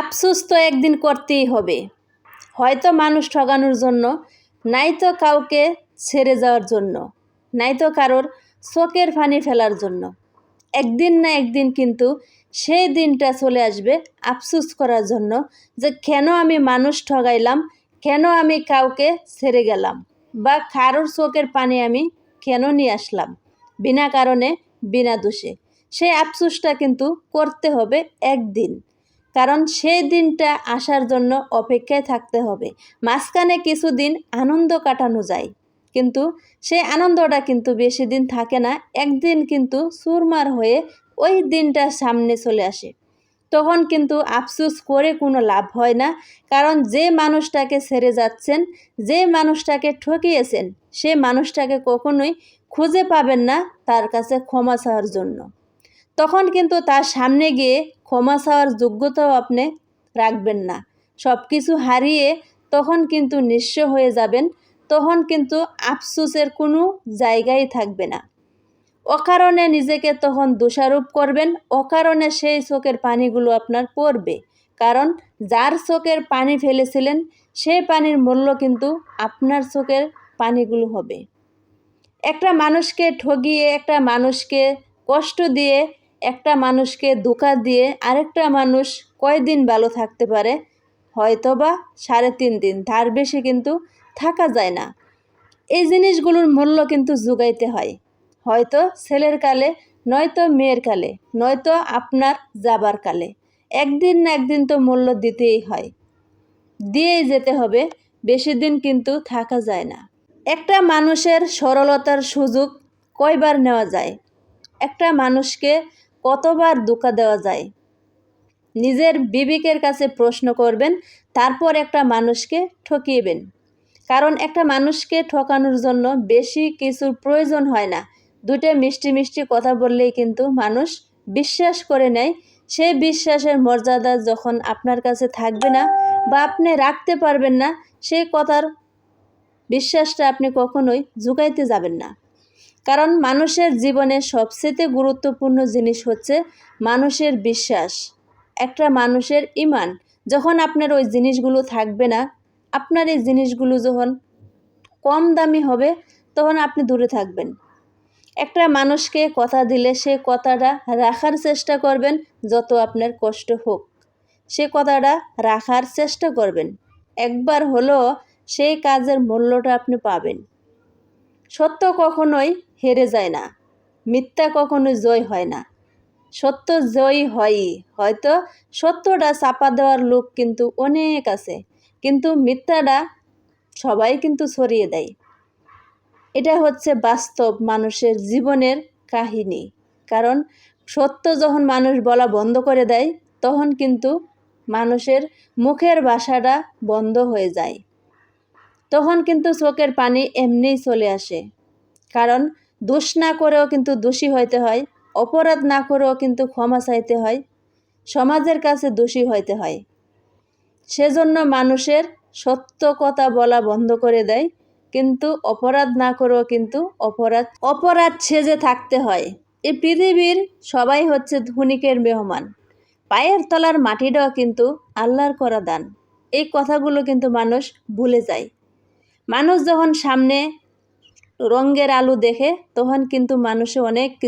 আফসোস তো একদিন করতেই হবে। হয়তো মানুষ ঠগানোর জন্য, নাই তো কাউকে ছেড়ে যাওয়ার জন্য, নাই তো কারোর চোখের ফানি ফেলার জন্য। একদিন না একদিন কিন্তু সেই দিনটা চলে আসবে আফসুস করার জন্য যে কেন আমি মানুষ ঠগাইলাম, কেন আমি কাউকে ছেড়ে গেলাম বা কারোর চোখের পানি আমি কেন নিয়ে আসলাম, বিনা কারণে, বিনা দোষে। সেই আফসুসটা কিন্তু করতে হবে একদিন। কারণ সেই দিনটা আসার জন্য অপেক্ষায় থাকতে হবে। মাঝখানে কিছুদিন আনন্দ কাটানো যায়, কিন্তু সেই আনন্দটা কিন্তু বেশি দিন থাকে না, একদিন কিন্তু সুরমার হয়ে ওই দিনটা সামনে চলে আসে। তখন কিন্তু আফসুস করে কোনো লাভ হয় না, কারণ যে মানুষটাকে ছেড়ে যাচ্ছেন, যে মানুষটাকে ঠকিয়েছেন, সে মানুষটাকে কখনোই খুঁজে পাবেন না তার কাছে ক্ষমা চাওয়ার জন্য। তখন কিন্তু তার সামনে গিয়ে ক্ষমা চাওয়ার যোগ্যতাও আপনি রাখবেন না। সব কিছু হারিয়ে তখন কিন্তু নিঃস্ব হয়ে যাবেন, তখন কিন্তু আফসুসের কোনো জায়গাই থাকবে না। অকারণে নিজেকে তখন দোষারোপ করবেন, অকারণে সেই চোখের পানিগুলো আপনার পড়বে। কারণ যার চোখের পানি ফেলেছিলেন সেই পানির মূল্য কিন্তু আপনার চোখের পানিগুলো হবে। একটা মানুষকে ঠগিয়ে, একটা মানুষকে কষ্ট দিয়ে একটা মানুষকে ধোকা দিয়ে আরেকটা মানুষ কয়দিন ভালো থাকতে পারে? হয়তো বা সাড়ে তিন দিন। তার বেশি কিন্তু থাকা যায় না। এই জিনিসগুলোর মূল্য কিন্তু যোগাইতে হয়। হয়তো ছেলের কালে, নয়তো মেয়ের কালে, নয়তো আপনার যাবার কালে। একদিন না একদিন তো মূল্য দিতেই হয়। দিয়েই যেতে হবে, বেশি দিন কিন্তু থাকা যায় না। একটা মানুষের সরলতার সুযোগ কয়বার নেওয়া যায়? একটা মানুষকে কতবার ধোকা দেওয়া যায়? নিজের বিবেকের কাছে প্রশ্ন করবেন, তারপর একটা মানুষকে ঠকিয়েবেন কারণ একটা মানুষকে ঠকানোর জন্য বেশি কিছুর প্রয়োজন হয় না। দুটো মিষ্টি মিষ্টি কথা বললেই কিন্তু মানুষ বিশ্বাস করে নেয়। সেই বিশ্বাসের মর্যাদা যখন আপনার কাছে থাকবে না বা আপনি রাখতে পারবেন না, সেই কথার বিশ্বাসটা আপনি কখনোই জুগাইতে যাবেন না। কারণ মানুষের জীবনে সবচেয়ে গুরুত্বপূর্ণ জিনিস হচ্ছে মানুষের বিশ্বাস। একটা মানুষের ইমান যখন আপনার ওই জিনিসগুলো থাকবে না, আপনার এই জিনিসগুলো যখন কম দামি হবে, তখন আপনি দূরে থাকবেন। একটা মানুষকে কথা দিলে সে কথাটা রাখার চেষ্টা করবেন যত আপনার কষ্ট হোক। সে কথাটা রাখার চেষ্টা করবেন। একবার হলেও সেই কাজের মূল্যটা আপনি পাবেন। সত্য কখনোই হেরে যায় না, মিথ্যা কখনো জয় হয় না। সত্য জয়ী হয়ই, হয়তো সত্যটা চাপা দেওয়ার লোক কিন্তু অনেক আছে, কিন্তু মিথ্যাটা সবাই কিন্তু ছড়িয়ে দেয়। এটা হচ্ছে বাস্তব মানুষের জীবনের কাহিনী, কারণ সত্য যখন মানুষ বলা বন্ধ করে দেয়, তখন কিন্তু মানুষের মুখের ভাষাটা বন্ধ হয়ে যায়। তখন কিন্তু চোখের পানি এমনিই চলে আসে। কারণ দোষ না করেও কিন্তু দোষী হইতে হয়, অপরাধ না করেও কিন্তু ক্ষমা চাইতে হয়, সমাজের কাছে দোষী হইতে হয়। সেজন্য মানুষের সত্য কথা বলা বন্ধ করে দেয়, কিন্তু অপরাধ না করেও কিন্তু অপরাধ অপরাধ সেজে থাকতে হয়। এই পৃথিবীর সবাই হচ্ছে ধনিকের মেহমান। পায়ের তলার মাটিটাও কিন্তু আল্লাহর করা দান এই কথাগুলো কিন্তু মানুষ ভুলে যায়। মানুষ যখন সামনে রঙের আলু দেখে তখন কিন্তু মানুষে অনেক কিছু